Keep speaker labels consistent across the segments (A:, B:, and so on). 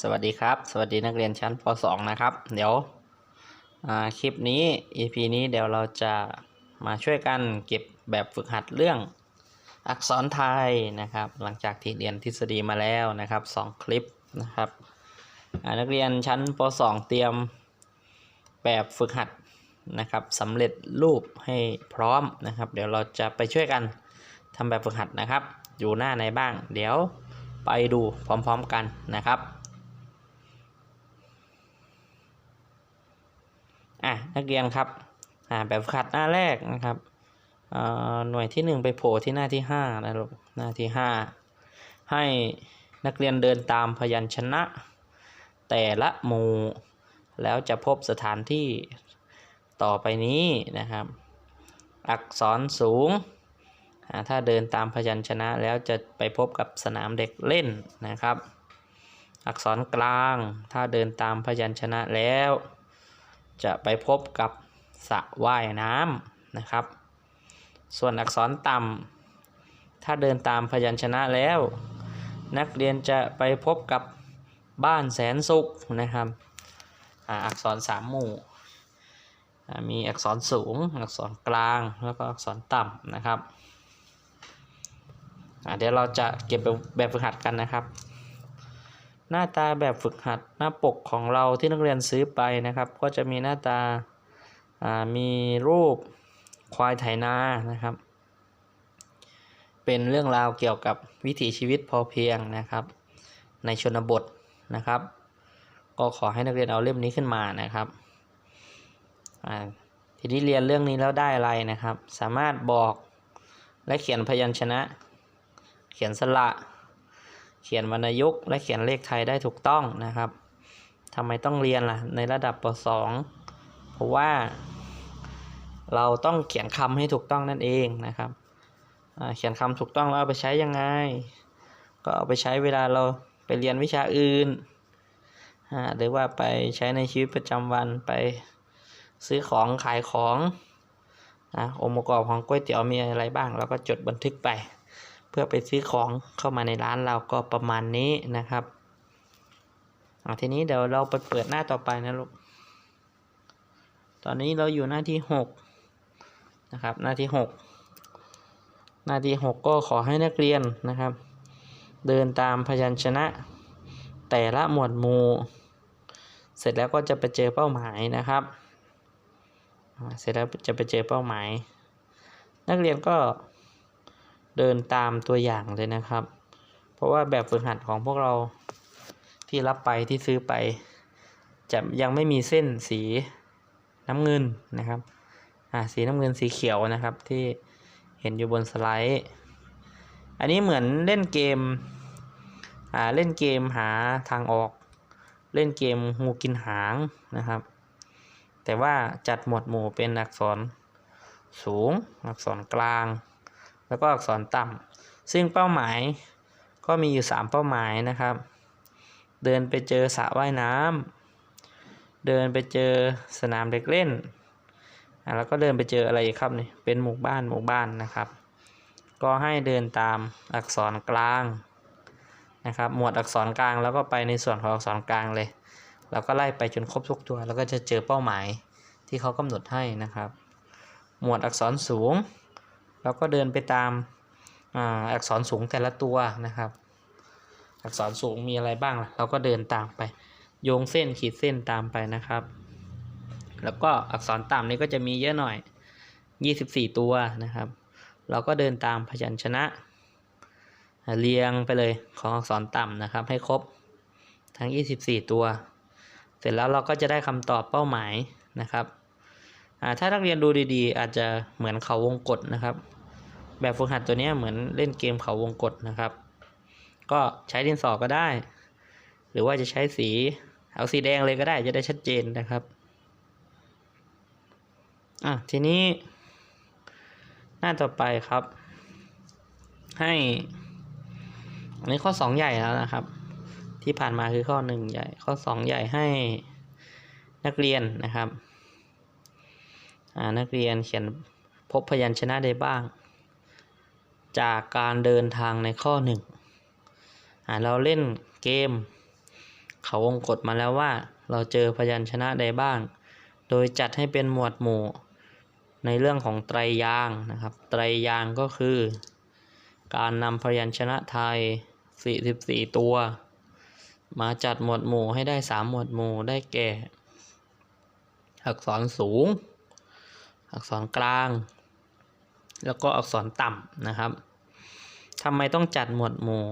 A: สวัสดีครับ สวัสดีนักเรียนชั้นป .2 นะครับ เดี๋ยวคลิปนี้ EP นี้เดี๋ยวเราจะมาช่วยกันเก็บแบบฝึกหัดเรื่องอักษรไทยนะครับ หลังจากที่เรียนทฤษฎีมาแล้วนะครับสองคลิปนะครับนักเรียนชั้นป .2 เตรียมแบบฝึกหัดนะครับสำเร็จรูปให้พร้อมนะครับ เดี๋ยวเราจะไปช่วยกันทำแบบฝึกหัดนะครับ อยู่หน้าไหนบ้าง เดี๋ยวไปดูพร้อมๆกันนะครับ อะนักเรียนครับอ่าแบบฝึกหัดหน้าแรกนะครับอ่อหน่วยที่หนึ่งไปโผล่ที่หน้าที่ห้านะลูกหน้าที่ห้าให้นักเรียนเดินตามพยัญชนะ แต่ละหมู่แล้วจะพบสถานที่ต่อไปนี้นะครับ อักษรสูง ถ้าเดินตามพยัญชนะแล้วจะไปพบกับสนามเด็กเล่นนะครับ อักษรกลาง ถ้าเดินตามพยัญชนะแล้ว จะไปพบกับสระว่ายน้ำนะครับ ส่วนอักษรต่ำถ้าเดินตามพยัญชนะแล้ว นักเรียนจะไปพบกับบ้านแสนสุขนะครับอ่าอักษรสามหมู่มีอักษรสูง อักษรกลาง แล้วก็อักษรต่ำนะครับ เดี๋ยวเราจะเก็บแบบฝึกหัดกันนะครับ หน้าตาแบบฝึกหัดหน้าปกของเราที่นักเรียนซื้อไปนะครับ ก็จะมีหน้าตาามีรูปควายไถนานะครับ เป็นเรื่องราวเกี่ยวกับวิถีชีวิตพอเพียงนะครับ ในชนบทนะครับ ก็ขอให้นักเรียนเอาเล่มนี้ขึ้นมานะครับทีนี้เรียนเรื่องนี้แล้วได้อะไรนะครับ สามารถบอกและเขียนพยัญชนะ เขียนสระ เขียนวรรณยุกต์และเขียนเลขไทยได้ถูกต้องนะครับทำไมต้องเรียนล่ะในระดับป .2 เพราะว่า เราต้องเขียนคำให้ถูกต้องนั่นเองนะครับเขียนคำถูกต้องแล้วเอาไปใช้ยังไง ก็เอาไปใช้เวลาเราไปเรียนวิชาอื่นหรือว่าไปใช้ในชีวิตประจำวันไปซื้อของขายของนะองค์ประกอบของก๋วยเตี๋ยวมีอะไรบ้าง เราก็จดบันทึกไป เพื่อไปซื้อของเข้ามาในร้านเราก็ประมาณนี้นะครับอ่าทีนี้เดี๋ยวเราไปเปิดหน้าต่อไปนะลูก ตอนนี้เราอยู่หน้าที่หกนะครับหน้าที่หกหน้าที่หกก็ขอให้นักเรียนนะครับ เดินตามพยัญชนะ แต่ละหมวดหมู่ เสร็จแล้วก็จะไปเจอเป้าหมายนะครับ เสร็จแล้วจะไปเจอเป้าหมาย นักเรียนก็ เดินตามตัวอย่างเลยนะครับ เพราะว่าแบบฝึกหัดของพวกเราที่รับไปที่ซื้อไป จะยังไม่มีเส้นสีน้ำเงินนะครับอ่าสีน้ำเงินสีเขียวนะครับที่เห็นอยู่บนสไลด์ อันนี้เหมือนเล่นเกมอ่าเล่นเกมหาทางออก เล่นเกมงูกินหางนะครับ แต่ว่าจัดหมวดหมู่เป็นอักษรสูง อักษรกลาง แล้วก็อักษรต่ำซึ่งเป้าหมายก็มีอยู่ 3 เป้าหมายนะครับ เดินไปเจอสระว่ายน้ำเดินไปเจอสนามเด็กเล่นแล้วก็เดินไปเจออะไรครับนี่เป็นหมู่บ้านหมู่บ้านนะครับ ก็ให้เดินตามอักษรกลางนะครับ หมวดอักษรกลางแล้วก็ไปในส่วนของอักษรกลางเลย แล้วก็ไล่ไปจนครบทุกตัว แล้วก็จะเจอเป้าหมายที่เขากำหนดให้นะครับ หมวดอักษรสูง เราก็เดินไปตามอักษรสูงแต่ละตัวนะครับ อักษรสูงมีอะไรบ้างล่ะเราก็เดินตามไป โยงเส้นขีดเส้นตามไปนะครับ แล้วก็อักษรต่ำนี่ก็จะมีเยอะหน่อย 24 ตัวนะครับ เราก็เดินตามพยัญชนะเรียงไปเลยของอักษรต่ำนะครับ ให้ครบทั้ง 24 ตัว เสร็จแล้วเราก็จะได้คำตอบเป้าหมายนะครับ ถ้านักเรียนดูดีๆ อาจจะเหมือนเขาวงกตนะครับ แบบฝึกหัดตัวนี้เหมือนเล่นเกมเขาวงกตนะครับ ก็ใช้ดินสอก็ได้ หรือว่าจะใช้สีเอาสีแดงเลยก็ได้จะได้ชัดเจนนะครับอะทีนี้ หน้าต่อไปครับ ให้ อันนี้ข้อสองใหญ่แล้วนะครับ ที่ผ่านมาคือข้อหนึ่งใหญ่ ข้อสองใหญ่ให้นักเรียนนะครับ นักเรียนเขียนพบพยัญชนะได้บ้าง จากการเดินทางในข้อหนึ่งเราเล่นเกม เขาวงกฎมาแล้วว่า เราเจอพยัญชนะใดบ้าง โดยจัดให้เป็นหมวดหมู่ในเรื่องของไตรยางนะครับ ไตรยางก็คือ การนำพยัญชนะไทย 44 ตัว มาจัดหมวดหมู่ให้ได้ 3 หมวดหมู่ได้แก่ อักษรสูง อักษรกลาง แล้วก็อักษรต่ำนะครับทำไมต้องจัดหมวดหมู่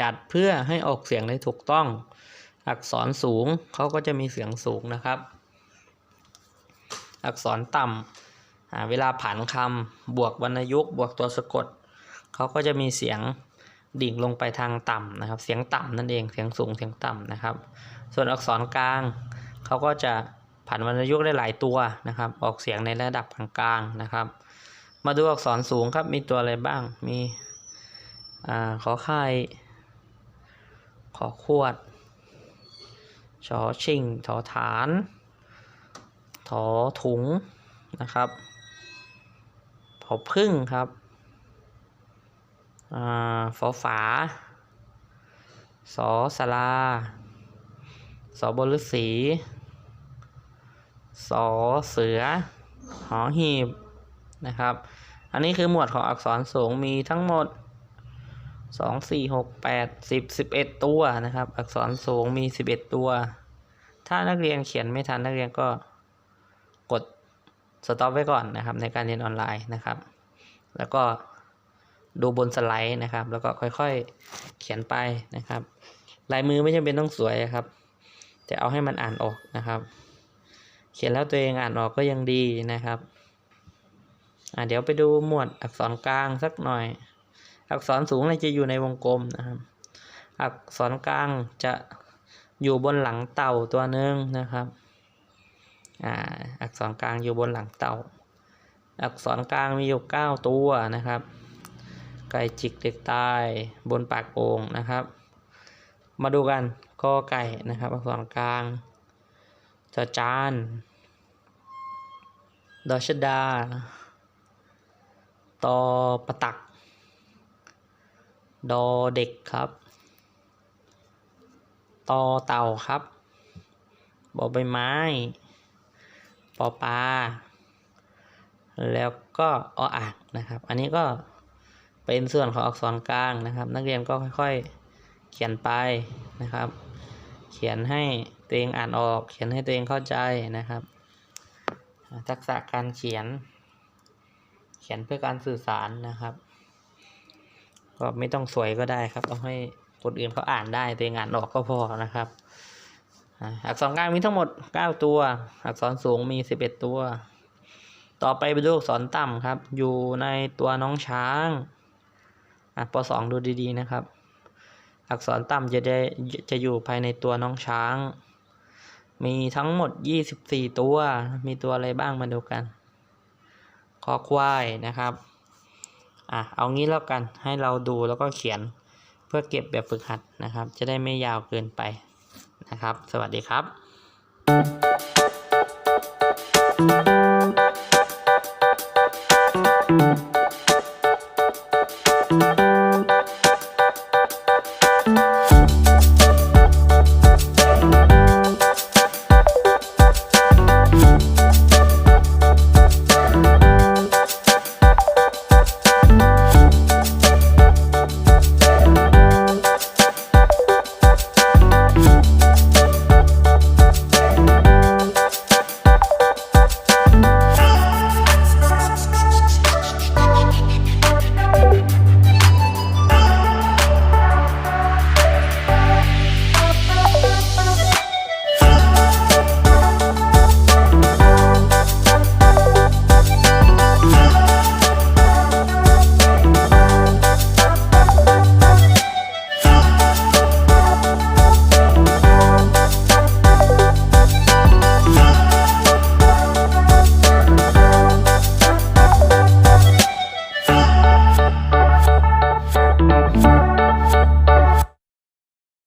A: จัดเพื่อให้ออกเสียงได้ถูกต้อง อักษรสูงเขาก็จะมีเสียงสูงนะครับ อักษรต่ำเวลาผันคำบวกวรรณยุกต์บวกตัวสะกดเขาก็จะมีเสียงดิ่งลงไปทางต่ำนะครับ เสียงต่ำนั่นเอง เสียงสูง เสียงต่ำนะครับ ส่วนอักษรกลางเขาก็จะ ผันวรรณยุกต์ได้หลายตัวนะครับ ออกเสียงในระดับกลางๆนะครับ มาดูอักษรสูงครับ มีตัวอะไรบ้าง มีอ่าขอไข่ขอขวด ชอชิงถอฐาน ถอถุงนะครับผอพึ่งครับอ่าฝอฝา สอสลา สอบฤษี สอเสือ หอหีบนะครับ อันนี้คือหมวดของอักษรสูงมีทั้งหมดสองสี่หกแปดสิบสิบเอ็ดตัวนะครับ อักษรสูงมีสิบเอ็ดตัว ถ้านักเรียนเขียนไม่ทันนักเรียนก็กดสต็อปไว้ก่อนนะครับ ในการเรียนออนไลน์นะครับ แล้วก็ดูบนสไลด์นะครับ แล้วก็ค่อยๆเขียนไปนะครับ ลายมือไม่จำเป็นต้องสวยครับ แต่เอาให้มันอ่านออกนะครับ เขียนแล้วตัวเองอ่านออกก็ยังดีนะครับอ่าเดี๋ยวไปดูหมวดอักษรกลางสักหน่อย อักษรสูงเนี่ยจะอยู่ในวงกลมนะครับ อักษรกลางจะอยู่บนหลังเต่าตัวหนึ่งนะครับอ่าอักษรกลางอยู่บนหลังเต่า อักษรกลางมีอยู่เก้าตัวนะครับ ไก่จิกเด็กตายบนปากโอ่งนะครับ มาดูกันกอไก่นะครับ อักษรกลาง จอจานดอชดา ตอปะตัก ดอเด็กครับ ตอเต่าครับบอใบไม้ ปอปลา แล้วก็ออ่างนะครับ อันนี้ก็เป็นส่วนของอักษรกลางนะครับ นักเรียนก็ค่อยๆ เขียนไปนะครับ เขียนให้ตัวเองอ่านออก เขียนให้ตัวเองเข้าใจนะครับ ทักษะการเขียน เขียนเพื่อการสื่อสารนะครับ ก็ไม่ต้องสวยก็ได้ครับเอาให้คนอื่นเขาอ่านได้ตัวเองอ่านออกก็พอนะครับอักษรกลางมีทั้งหมด 9 ตัว อักษรสูงมี 11 ตัว ต่อไปไปดูอักษรต่ำครับ อยู่ในตัวน้องช้างอะปสองดูดีๆนะครับ อักษรต่ำจะได้จะอยู่ภายในตัวน้องช้าง มีทั้งหมด 24 ตัว มีตัวอะไรบ้างมาดูกัน คอควายนะครับอะเอางี้แล้วกันให้เราดูแล้วก็เขียนเพื่อเก็บแบบฝึกหัดนะครับ จะได้ไม่ยาวเกินไปนะครับ สวัสดีครับ